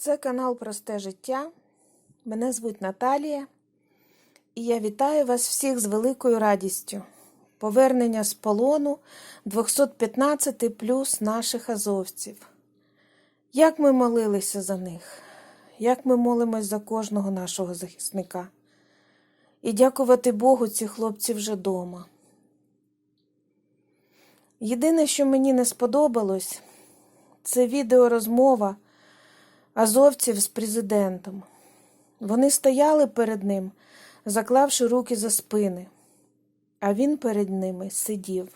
Це канал Просте життя. Мене звуть Наталія, і я вітаю вас всіх з великою радістю. Повернення з полону 215 плюс наших азовців. Як ми молилися за них, як ми молимось за кожного нашого захисника. І дякувати Богу, ці хлопці вже дома. Єдине, що мені не сподобалось, це відеорозмова азовців з президентом. Вони стояли перед ним, заклавши руки за спини, а він перед ними сидів.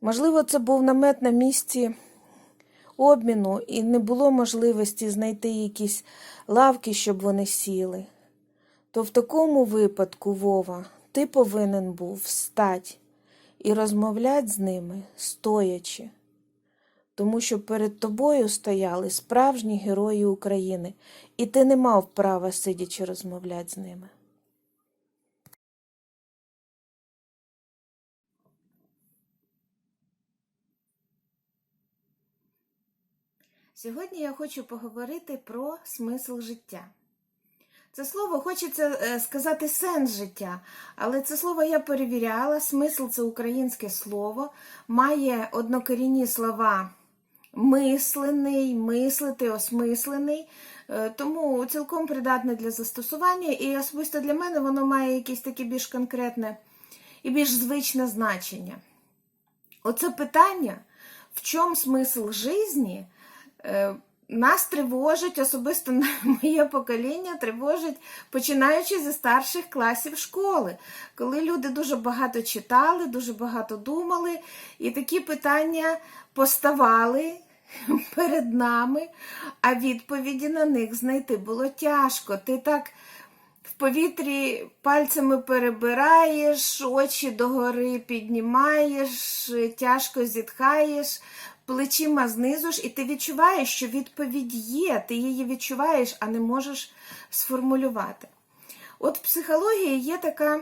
Можливо, це був намет на місці обміну, і не було можливості знайти якісь лавки, щоб вони сіли. То в такому випадку, Вова, ти повинен був встать і розмовляти з ними стоячи тому що перед тобою стояли справжні герої України, і ти не мав права сидячи розмовляти з ними. Сьогодні я хочу поговорити про смисл життя. Це слово хочеться е, сказати сенс життя, але це слово я перевіряла. Смисл це українське слово, має однокорінні слова мислений, мислити, осмислений, Е, тому цілком придатне для застосування, і особисто для мене воно має якесь таке більш конкретне і більш звичне значення. Оце питання, в чому смисл житті, е, нас тривожить, особисто моє покоління тривожить, починаючи зі старших класів школи, коли люди дуже багато читали, дуже багато думали, і такі питання поставали перед нами, а відповіді на них знайти було тяжко. Ти так в повітрі пальцями перебираєш, очі догори піднімаєш, тяжко зітхаєш, плечима знизуш, і ти відчуваєш, що відповідь є, ти її відчуваєш, а не можеш сформулювати. От в психології є така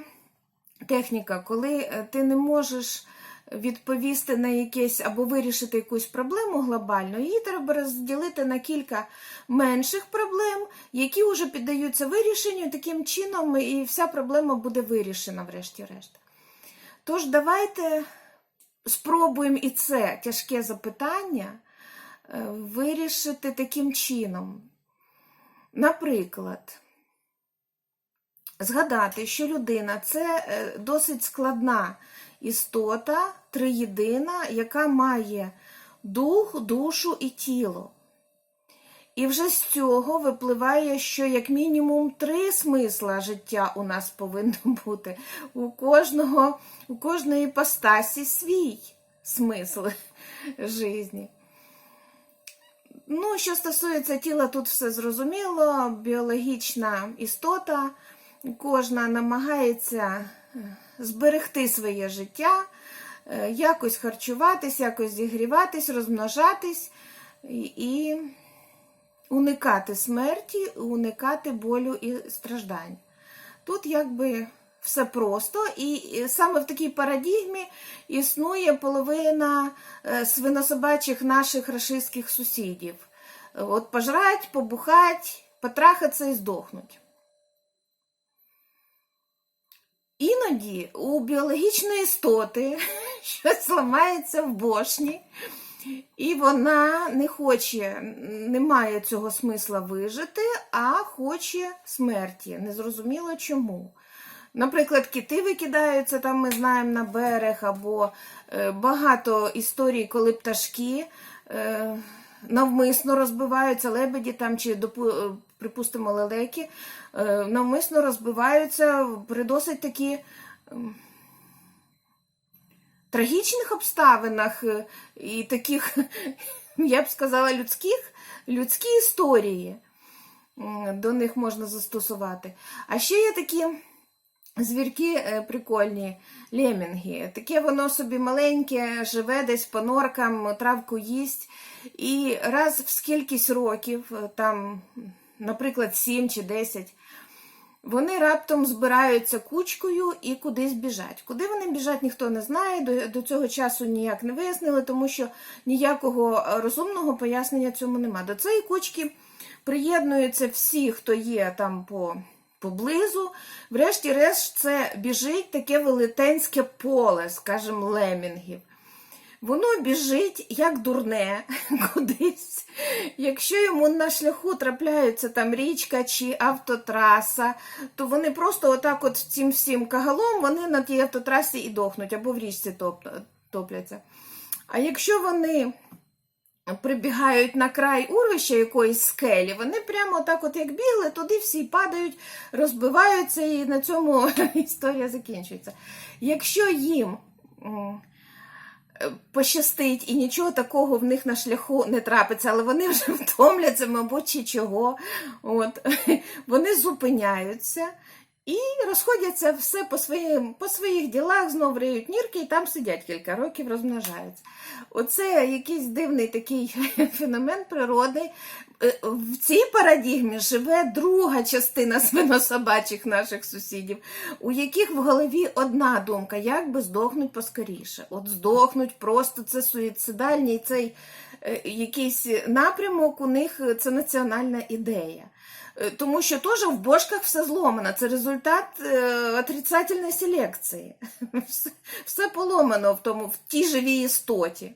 техніка, коли е, ти не можеш відповісти на якесь або вирішити якусь проблему глобально, її треба розділити на кілька менших проблем, які вже піддаються вирішенню, таким чином і вся проблема буде вирішена, врешті-решт. Тож, давайте спробуємо і це тяжке запитання е, вирішити таким чином. Наприклад, згадати, що людина це е, досить складна істота, триєдина, яка має дух, душу і тіло. І вже з цього випливає, що як мінімум три смисла життя у нас повинно бути. У кожного, у кожної постасі свій смисл житті. Ну, що стосується тіла, тут все зрозуміло, біологічна істота, кожна намагається зберегти своє життя, е, якось харчуватись, якось зігріватись, розмножатись і уникати смерті, уникати болю і страждань. Тут якби все просто, і саме в такій парадігмі існує половина е, свинособачих наших рашистських сусідів. От пожрать, побухать, потрахаться і здохнуть. Іноді у біологічної істоти щось ламається в бошні, і вона не хоче, не має цього смисла вижити, а хоче смерті. Незрозуміло чому. Наприклад, кити викидаються, там ми знаємо на берег, або е, багато історій, коли пташки е, навмисно розбиваються, лебеді там чи припустимо, лелеки, е, навмисно розбиваються при досить такі ем, трагічних обставинах е, і таких, я б сказала, людських, людські історії до них можна застосувати. А ще є такі. Звірки е, прикольні, лемінги. Таке воно собі маленьке, живе десь по норкам, травку їсть. І раз в скількись років, там наприклад, 7 чи 10, вони раптом збираються кучкою і кудись біжать. Куди вони біжать, ніхто не знає. До, до цього часу ніяк не вияснили, тому що ніякого е, розумного пояснення цьому нема. До цієї кучки приєднуються всі, хто є там по, поблизу. Врешті-решт, це біжить таке велетенське поле, скажімо, лемінгів. Воно біжить як дурне кудись. Якщо йому на шляху трапляється там річка чи автотраса, то вони просто отак от цим всім кагалом вони на тій автотрасі і дохнуть, або в річці топ, топляться. А якщо вони прибігають на край урвища якоїсь скелі, вони прямо так, от як бігли, туди всі падають, розбиваються, і на цьому історія закінчується. Якщо їм пощастить і нічого такого в них на шляху не трапиться, але вони вже втомляться, мабуть, чи чого. От. Вони зупиняються і розходяться все по, своїм, по своїх ділах, знов риють нірки і там сидять кілька років, розмножаються. Оце якийсь дивний такий феномен природи. Е, В цій парадігмі живе друга частина свинособачих наших сусідів, у яких в голові одна думка, як би здохнуть поскоріше. От здохнуть просто це суїцидальний цей е, якийсь напрямок, у них це національна ідея. Е, Тому що теж в бошках все зломано. Це результат е, отрицательної селекції. Все, все поломано в, тому, в тій живій істоті.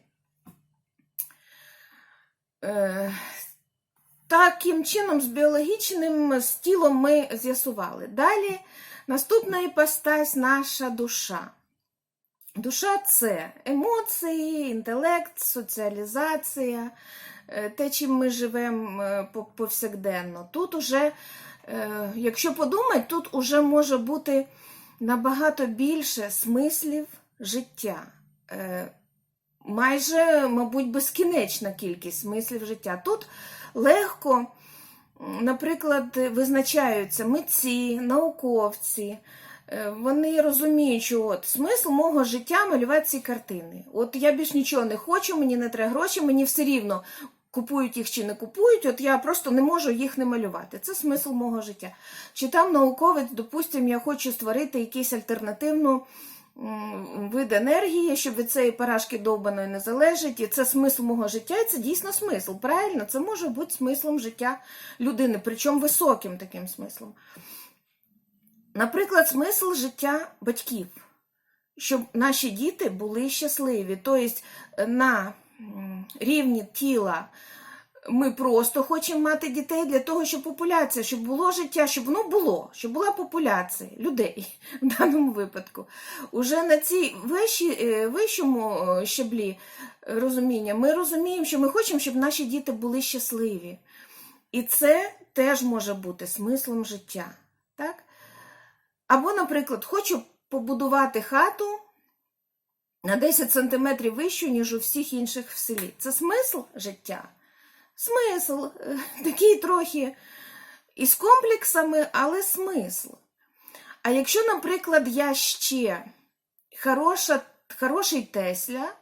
Е, Таким чином, з біологічним з тілом ми з'ясували. Далі наступна іпостась наша душа. Душа це емоції, інтелект, соціалізація, е, те, чим ми живемо е, повсякденно. Тут уже, е, якщо подумати, тут уже може бути набагато більше смислів життя. Е, Майже, мабуть, безкінечна кількість смислів життя. Тут легко, наприклад, визначаються митці, науковці. Е, Вони розуміють, що от смисл мого життя малювати ці картини. От я більш нічого не хочу, мені не треба гроші, мені все рівно купують їх чи не купують, от я просто не можу їх не малювати. Це смисл мого життя. Чи там науковець, допустимо, я хочу створити якийсь альтернативну вид енергії, щоб від цієї парашки довбаної не залежить. І це смисл мого життя, і це дійсно смисл. Правильно, це може бути смислом життя людини, причому високим таким смислом. Наприклад, смисл життя батьків, щоб наші діти були щасливі. Тобто на рівні тіла ми просто хочемо мати дітей для того, щоб популяція, щоб було життя, щоб воно було, щоб була популяція людей в даному випадку. Уже на цій вищі, е, вищому е, щаблі розуміння ми розуміємо, що ми хочемо, щоб наші діти були щасливі. І це теж може бути смислом життя. Так? Або, наприклад, хочу побудувати хату на 10 сантиметрів вищу, ніж у всіх інших в селі. Це смисл життя? Смисл е, такий трохи із комплексами, але смисл. А якщо, наприклад, я ще хороша, хороший Тесля,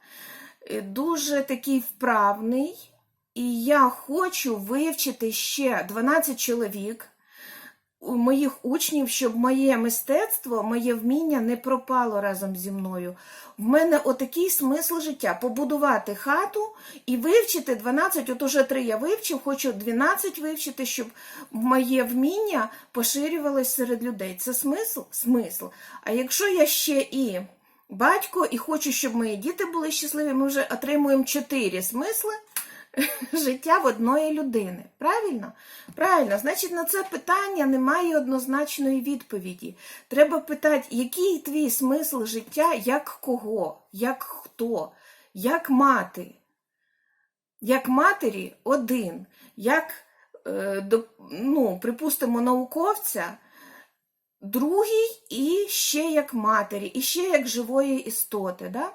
е, дуже такий вправний, і я хочу вивчити ще 12 чоловік, моїх учнів, щоб моє мистецтво, моє вміння не пропало разом зі мною. В мене отакий смисл життя побудувати хату і вивчити 12, от уже 3 я вивчив, хочу 12 вивчити, щоб моє вміння поширювалось серед людей. Це смисл? Смисл. А якщо я ще і батько, і хочу, щоб мої діти були щасливі, ми вже отримуємо 4 смисли життя в одної людини. Правильно? Правильно, значить, на це питання немає однозначної відповіді. Треба питати, який твій смисл життя, як кого, як хто, як мати. Як матері один, як, е, ну, припустимо, науковця, другий і ще як матері, і ще як живої істоти. Да?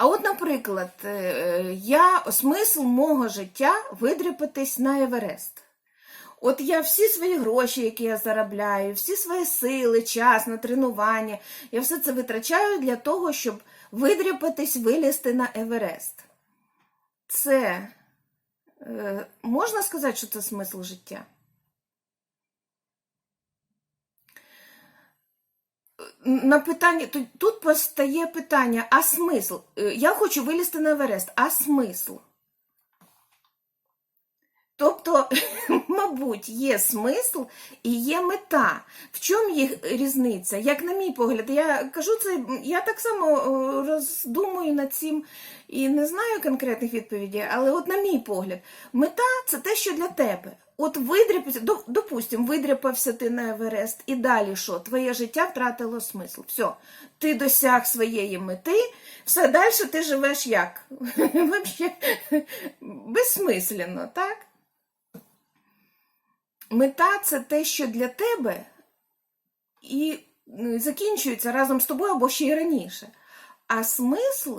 А от, наприклад, е, е, я смисл мого життя видряпатись на Еверест. От я всі свої гроші, які я заробляю, всі свої сили, час на тренування, я все це витрачаю для того, щоб видряпатись, вилізти на Еверест. Це е, можна сказати, що це смисл життя? На питання, тут, постає питання, а смисл? Е, Я хочу вилізти на Еверест, а смисл? Тобто, мабуть, є смисл і є мета. В чому їх різниця? Як на мій погляд, я кажу це, я так само е, роздумую над цим і не знаю конкретних відповідей, але от на мій погляд, мета це те, що для тебе. От видряпався, до- допустим, видряпався ти на Еверест, і далі що? Твоє життя втратило смисл. Все, ти досяг своєї мети, все далі ти живеш як? Вообще безсмисленно, так? Мета це те, що для тебе і закінчується разом з тобою або ще й раніше. А смисл,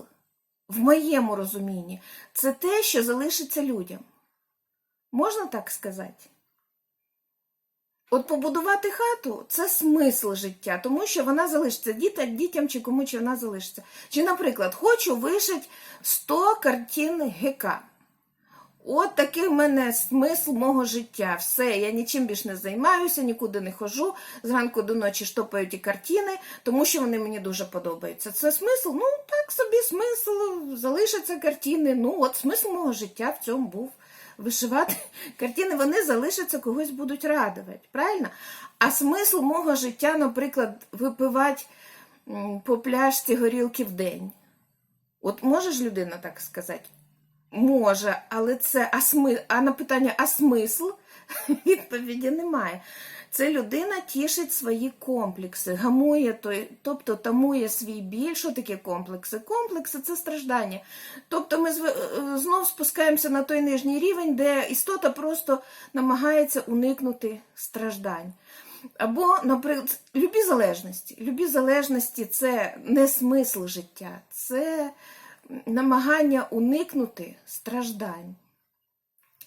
в моєму розумінні, це те, що залишиться людям. Можна так сказати? От побудувати хату це смисл життя, тому що вона залишиться дітям, дітям чи кому чи вона залишиться. Чи, наприклад, хочу вишити 100 картин ГК. От такий в мене смисл мого життя. Все, я нічим більш не займаюся, нікуди не хожу. Зранку до ночі штопаю ті картини, тому що вони мені дуже подобаються. Це смисл? Ну, так собі смисл, залишаться картини. Ну, от смисл мого життя в цьому був. Вишивати картини, вони залишаться, когось будуть радувати. Правильно? А смисл мого життя, наприклад, випивати по пляшці горілки в день. От може ж людина так сказати? Може, але це а, сми... а на питання, а смисл? Відповіді немає. Це людина тішить свої комплекси, гамує той, тобто тамує свій біль. Що таке комплекси? Комплекси це страждання. Тобто ми е, знов спускаємося на той нижній рівень, де істота просто намагається уникнути страждань. Або, наприклад, любі залежності. Любі залежності це не смисл життя, це намагання уникнути страждань.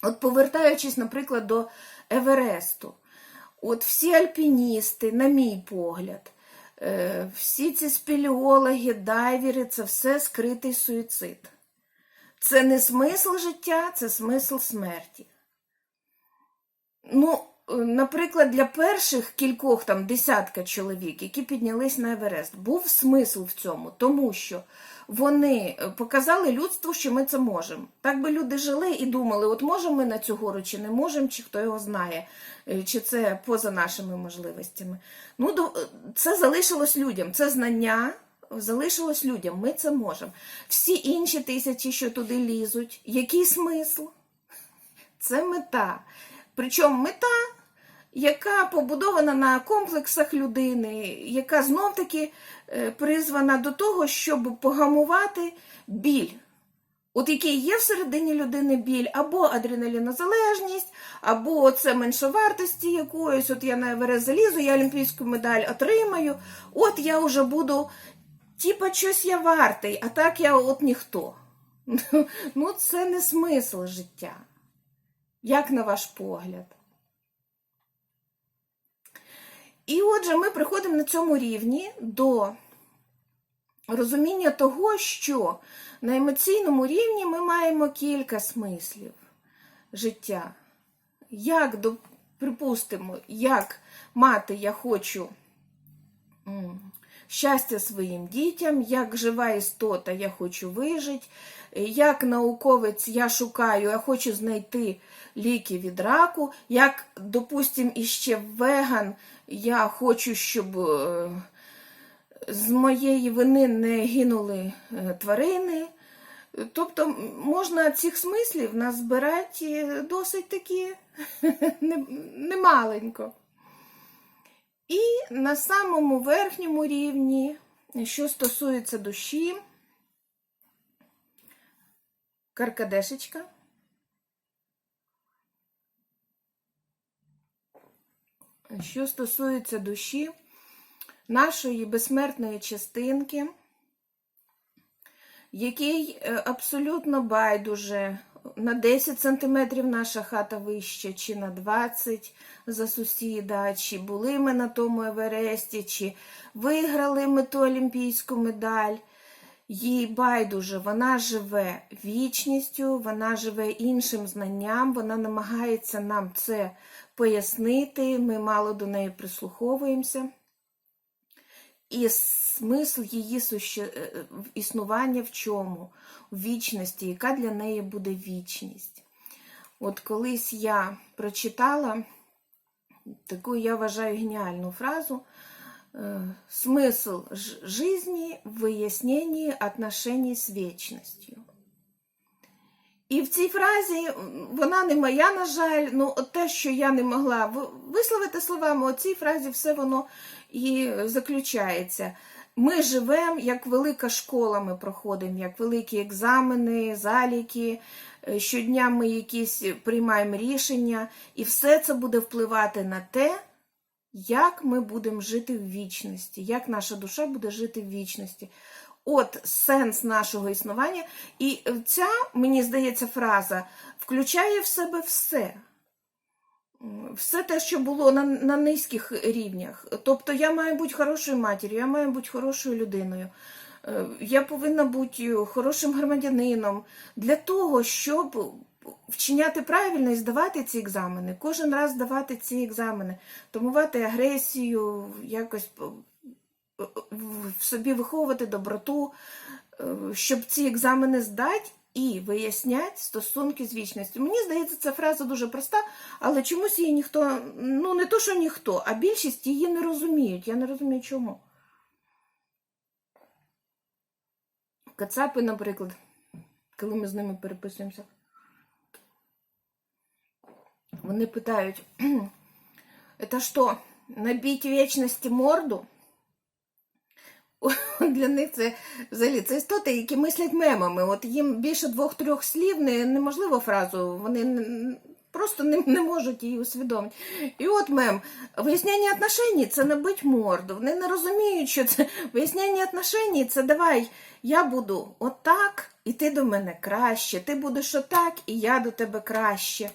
От повертаючись, наприклад, до Евересту, от всі альпіністи, на мій погляд, е, всі ці спелеологи, дайвери це все скритий суїцид. Це не смисл життя, це смисл смерті. Ну, е, наприклад, для перших кількох там десятка чоловік, які піднялись на Еверест, був смисл в цьому, тому що вони е, показали людству, що ми це можемо. Так би люди жили і думали, от можемо ми на цю гору, чи не можемо, чи хто його знає, е, чи це поза нашими можливостями. Ну, е, це залишилось людям, це знання. Залишилось людям, ми це можемо. Всі інші тисячі, що туди лізуть, який смисл? Це мета. Причому мета, яка побудована на комплексах людини, яка знов-таки е, призвана до того, щоб погамувати біль. От який є всередині людини біль, або адреналінозалежність, або це меншовартості якоїсь. От я на Еверест залізу, я олімпійську медаль отримаю. От я вже буду, типа, щось я вартий, а так я от ніхто. Ну, це не смисл життя. Як на ваш погляд? І отже, ми приходимо на цьому рівні до розуміння того, що на емоційному рівні ми маємо кілька смислів життя. Як, припустимо, як мати я хочу щастя своїм дітям, як жива істота я хочу вижити, як науковець я шукаю, я хочу знайти ліки від раку, як, допустим, іще веган, я хочу, щоб е, з моєї вини не гинули е, тварини. Тобто можна цих смислів назбирати досить таки немаленько. І на самому верхньому рівні, що стосується душі, каркадешечка. Що стосується душі, нашої безсмертної частинки, який е, абсолютно байдуже на 10 сантиметрів наша хата вища, чи на 20 за сусіда, чи були ми на тому Евересті, чи виграли ми ту олімпійську медаль. Їй байдуже, вона живе вічністю, вона живе іншим знанням, вона намагається нам це пояснити, ми мало до неї прислуховуємося. і смисл її суще... е, в- існування в чому? В вічності, яка для неї буде вічність. От колись я прочитала таку, я вважаю, геніальну фразу. э, Смысл ж- жизни в выяснении отношений с вечностью. І в цій фразі вона не моя, на жаль, ну от те, що я не могла висловити словами, у цій фразі все воно і заключається. Ми живемо, як велика школа, ми проходимо, як великі екзамени, заліки. Е, Щодня ми якісь приймаємо рішення, і все це буде впливати на те, як ми будемо жити в вічності, як наша душа буде жити в вічності. От сенс нашого існування. І ця, мені здається, фраза включає в себе все. Все те, що було на, на низьких рівнях. Тобто я маю бути хорошою матір'ю, я маю бути хорошою людиною. Е, Я повинна бути хорошим громадянином для того, щоб вчиняти правильно і здавати ці екзамени, кожен раз здавати ці екзамени, томувати агресію, якось в в собі виховувати доброту, е, щоб ці екзамени здати і виясняти стосунки з вічністю. Мені здається, ця фраза дуже проста, але чомусь її ніхто, ну не то, що ніхто, а більшість її не розуміють. Я не розумію, чому. Кацапи, наприклад, коли ми з ними переписуємося, вони питають, це що, набіть вічності морду? Для них це взагалі це істоти, які мислять мемами. От їм більше двох-трьох слів не, неможливо фразу, вони просто не, не можуть її усвідомити. І от мем, виясняння отношеній це набить морду. Вони не розуміють, що це виясняння отношеній це давай, я буду отак, і ти до мене краще, ти будеш отак, і я до тебе краще.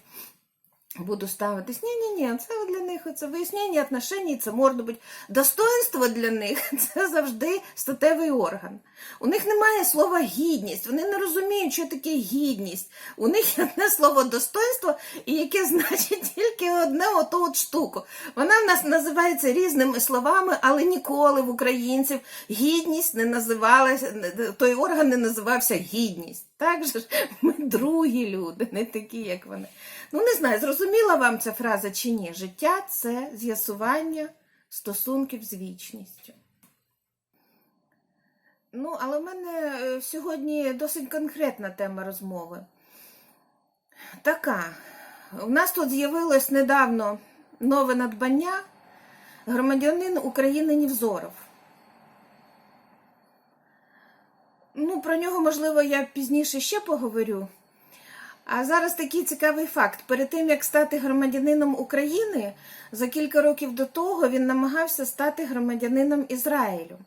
Буду ставитись. Ні-ні-ні, це для них це вияснення отношеній, це може бути достоинство для них це завжди статевий орган. У них немає слова гідність, вони не розуміють, що таке гідність. У них є одне слово достоинство, і яке значить тільки одне оту от штуку. Вона в нас називається різними словами, але ніколи в українців гідність не називалася, той орган не називався гідність. Так же ж ми другі люди, не такі, як вони. Ну, не знаю, зрозуміла вам ця фраза чи ні. Життя це з'ясування стосунків з вічністю. Ну, але в мене е, сьогодні досить конкретна тема розмови. Така. У нас тут з'явилось недавно нове надбання громадянин України Нівзоров. Ну, про нього, можливо, я пізніше ще поговорю. А зараз такий цікавий факт. Перед тим, як стати громадянином України, за кілька років до того він намагався стати громадянином Ізраїлю.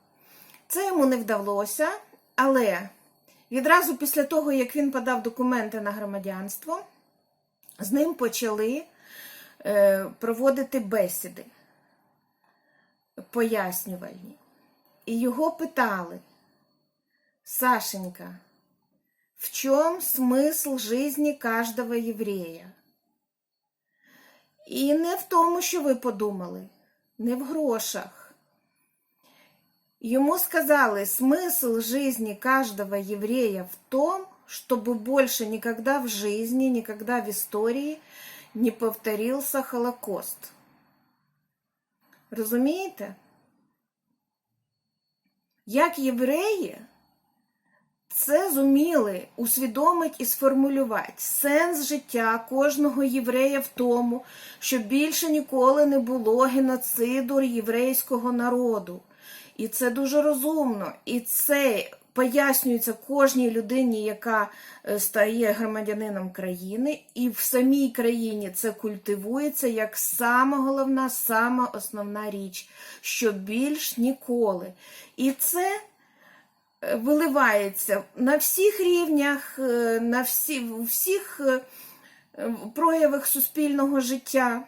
Це йому не вдалося, але відразу після того, як він подав документи на громадянство, з ним почали е, проводити бесіди пояснювальні. І його питали, Сашенька, в чем смисл жизни каждого єврея? І не в тому, що ви подумали, не в грошах. Ему сказали, смысл жизни каждого еврея в том, чтобы больше никогда в жизни, никогда в истории не повторился Холокост. Розумієте? Як євреї це зуміли усвідомити і сформулювати сенс життя кожного єврея в тому, що більше ніколи не було геноциду єврейського народу. І це дуже розумно. І це пояснюється кожній людині, яка е, стає громадянином країни, і в самій країні це культивується як сама головна, сама основна річ, що більш ніколи. І це виливається на всіх рівнях, е, на всі, всіх е, е, проявах суспільного життя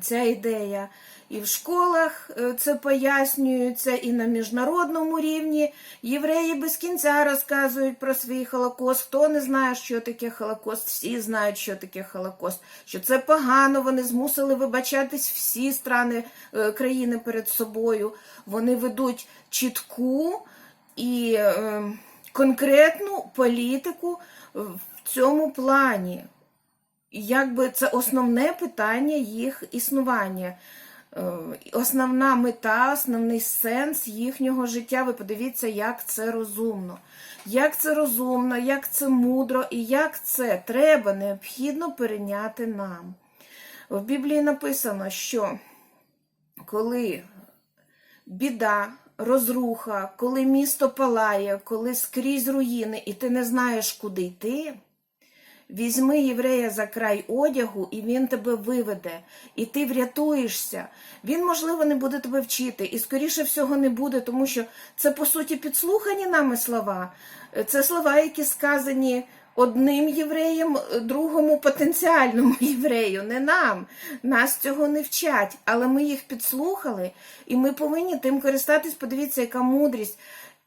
ця ідея. і в школах е, це пояснюється, і на міжнародному рівні. Євреї без кінця розказують про свій Холокост. Хто не знає, що таке Холокост, всі знають, що таке Холокост, що це погано, вони змусили вибачатись всі страни е, країни перед собою. Вони ведуть чітку і е, конкретну політику в цьому плані. Якби це основне питання їх існування. Е, Основна мета, основний сенс їхнього життя. Ви подивіться, як це розумно. Як це розумно, як це мудро і як це треба необхідно перейняти нам. В Біблії написано, що коли біда, розруха, коли місто палає, коли скрізь руїни, і ти не знаєш, куди йти. Візьми єврея за край одягу, і він тебе виведе, і ти врятуєшся. Він, можливо, не буде тебе вчити, і скоріше всього не буде, тому що це, по суті, підслухані нами слова. Це слова, які сказані одним євреєм, другому потенціальному єврею, не нам. Нас цього не вчать, але ми їх підслухали, і ми повинні тим користатись. Подивіться, яка мудрість.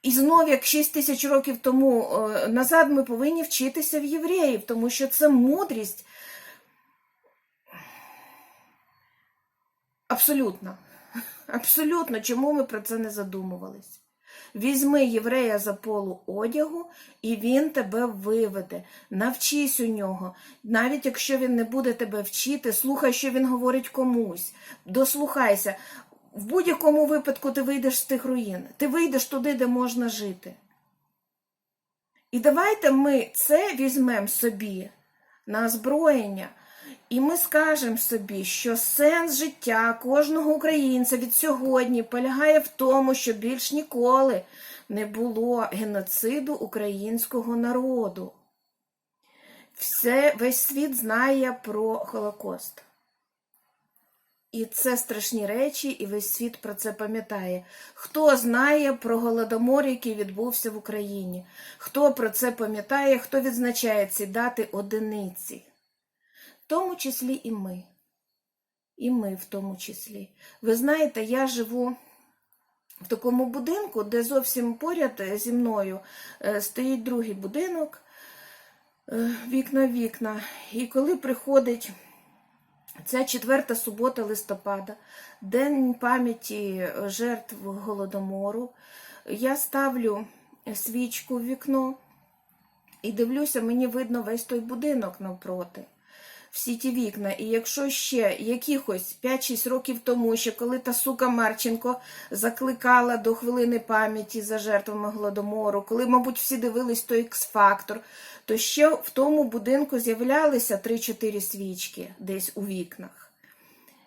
І знов, як 6 тисяч років тому е, назад, ми повинні вчитися в євреїв, тому що це мудрість абсолютно. Абсолютно, чому ми про це не задумувались? Візьми єврея за полу одягу, і він тебе виведе. Навчись у нього. Навіть якщо він не буде тебе вчити, слухай, що він говорить комусь. Дослухайся. В будь-якому випадку ти вийдеш з тих руїн. Ти вийдеш туди, де можна жити. І давайте ми це візьмемо собі на озброєння, і ми скажемо собі, що сенс життя кожного українця від сьогодні полягає в тому, що більш ніколи не було геноциду українського народу. Все, весь світ знає про Холокост. І це страшні речі, і весь світ про це пам'ятає. Хто знає про голодомор, який відбувся в Україні? Хто про це пам'ятає, хто відзначає ці дати одиниці? Тому числі і ми. І ми в тому числі. Ви знаєте, я живу в такому будинку, де зовсім поряд зі мною е, стоїть другий будинок, е, вікна в вікна. І коли приходить. Це четверта субота листопада, День пам'яті жертв голодомору. Я ставлю свічку в вікно і дивлюся, мені видно весь той будинок навпроти. Всі ті вікна. І якщо ще якихось 5-6 років тому, ще коли та сука Марченко закликала до хвилини пам'яті за жертвами голодомору, коли, мабуть, всі дивились той X-фактор, то ще в тому будинку з'являлися 3-4 свічки десь у вікнах.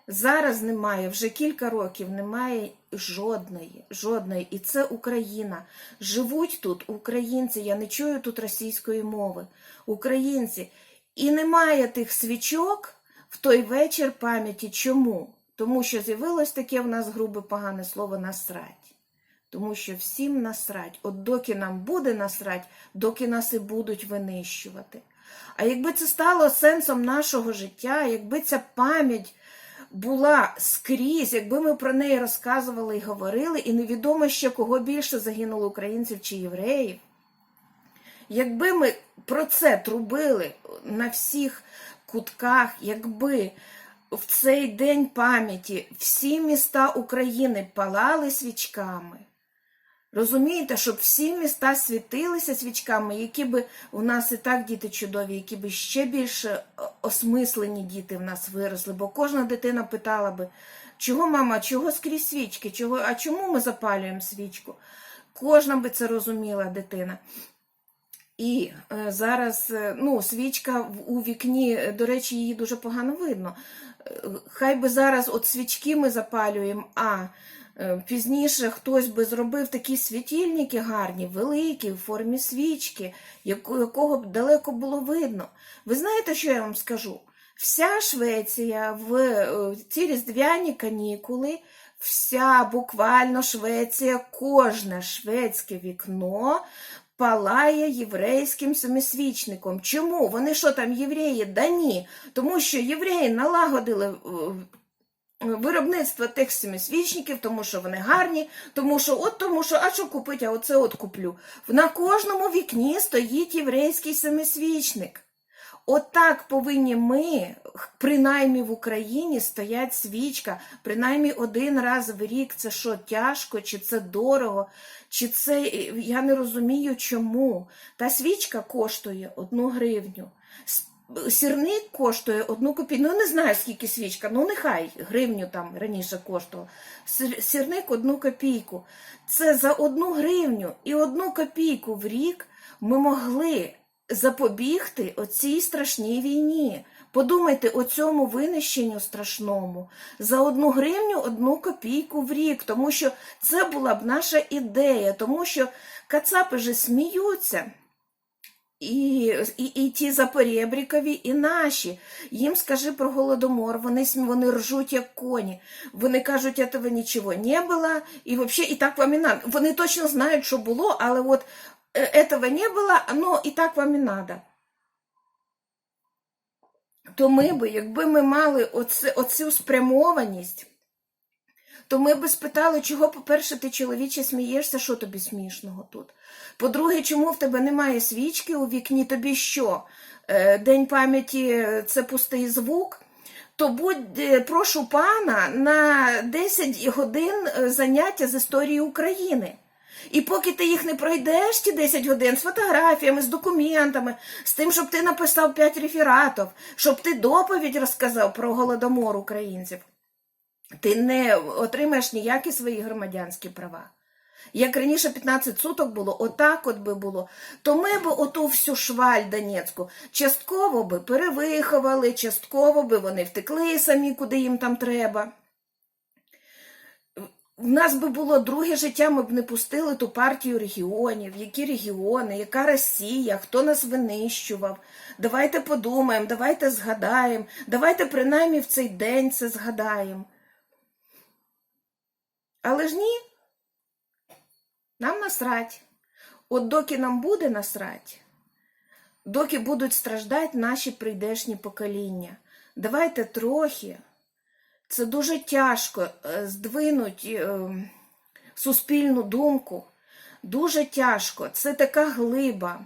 Зараз немає, вже кілька років немає жодної, жодної. І це Україна. Живуть тут українці. Я не чую тут російської мови. Українці. І немає тих свічок в той вечір пам'яті. Чому? Тому що з'явилось таке в нас грубе погане слово насрать. Тому що всім насрать. От доки нам буде насрать, доки нас і будуть винищувати. А якби це стало сенсом нашого життя, якби ця пам'ять була скрізь, якби ми про неї розказували і говорили, і невідомо ще кого більше загинуло українців чи євреїв. Якби ми про це трубили на всіх кутках, якби в цей день пам'яті всі міста України палали свічками, розумієте, щоб всі міста світилися свічками, які би у нас і так діти чудові, які би ще більше осмислені діти в нас виросли, бо кожна дитина питала би, чого мама, чого скрізь свічки, чого, а чому ми запалюємо свічку? Кожна би це розуміла дитина. І е, зараз е, ну, свічка у вікні, е, до речі, її дуже погано видно. Хай би зараз от свічки ми запалюємо, а пізніше хтось би зробив такі світильники гарні, великі, в формі свічки, якого б далеко було видно. Ви знаєте, що я вам скажу? Вся Швеція в ці різдвяні канікули, вся буквально Швеція, кожне шведське вікно палає єврейським семисвічником. Чому? Вони що там євреї? Да ні. Тому що євреї налагодили Виробництво тих семисвічників, тому що вони гарні, тому що от тому що, а що купити, а оце от куплю. На кожному вікні стоїть єврейський семисвічник. Отак повинні ми, принаймні в Україні, стоять свічка, принаймні один раз в рік. Це що, тяжко, чи це дорого, чи це я не розумію чому. Та свічка коштує одну гривню. Сірник коштує одну копійку. Ну, не знаю, скільки свічка, ну нехай гривню там раніше коштував. Сірник одну копійку. Це за одну гривню і одну копійку в рік ми могли запобігти оцій страшній війні. Подумайте о цьому винищенню страшному за одну гривню, одну копійку в рік, тому що це була б наша ідея, тому що кацапи же сміються. І, і, і ті запорєбрікові, і наші. Їм скажи про голодомор, вони, вони ржуть, як коні. Вони кажуть, этого нічого не було, і взагалі і так вам і надо. Вони точно знають, що було, але от этого не було, ну і так вам і надо. То ми би, якби ми мали оце, оцю спрямованість, то ми би спитали, чого, по-перше, ти чоловіче смієшся, що тобі смішного тут. По-друге, чому в тебе немає свічки у вікні? Тобі що? Е, День пам'яті е, це пустий звук. То будь, е, прошу пана на 10 годин заняття з історії України. І поки ти їх не пройдеш, ті 10 годин з фотографіями, з документами, з тим, щоб ти написав 5 рефератів, щоб ти доповідь розказав про голодомор українців, ти не отримаєш ніякі свої громадянські права. Як раніше 15 суток було, отак от би було, то ми б оту всю шваль Донецьку частково би перевиховали, частково би вони втекли самі, куди їм там треба. В нас би було друге життя, ми б не пустили ту партію регіонів, які регіони, яка Росія, хто нас винищував. Давайте подумаємо, давайте згадаємо, давайте принаймні в цей день це згадаємо. Але ж ні, нам насрать. От доки нам буде насрать, доки будуть страждати наші прийдешні покоління. Давайте трохи. Це дуже тяжко е, здвинуть е, суспільну думку. Дуже тяжко. Це така глиба.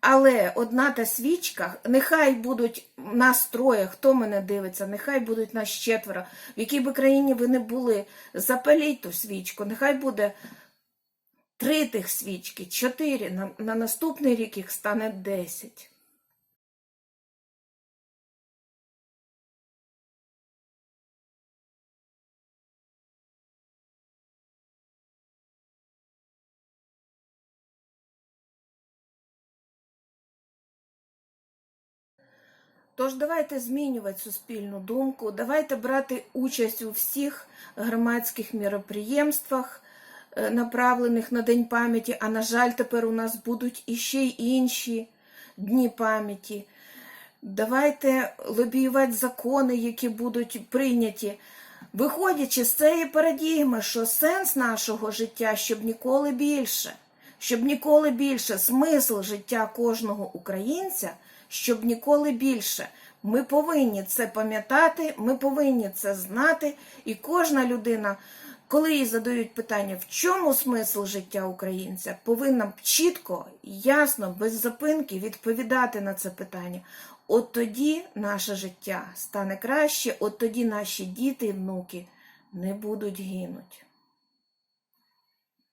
Але одна та свічка, нехай будуть нас троє, хто мене дивиться, нехай будуть нас четверо, в якій би країні ви не були, запаліть ту свічку, нехай буде три тих свічки, чотири, на, на наступний рік їх стане десять. Тож давайте змінювати суспільну думку, давайте брати участь у всіх громадських міроприємствах, е, направлених на День пам'яті, а на жаль, тепер у нас будуть іще й інші дні пам'яті. Давайте лобіювати закони, які будуть прийняті, виходячи з цієї парадігми, що сенс нашого життя, щоб ніколи більше, щоб ніколи більше смисл життя кожного українця, щоб ніколи більше. Ми повинні це пам'ятати, ми повинні це знати, і кожна людина, коли їй задають питання, в чому смисл життя українця, повинна чітко, ясно, без запинки відповідати на це питання. От тоді наше життя стане краще, от тоді наші діти і внуки не будуть гинуть.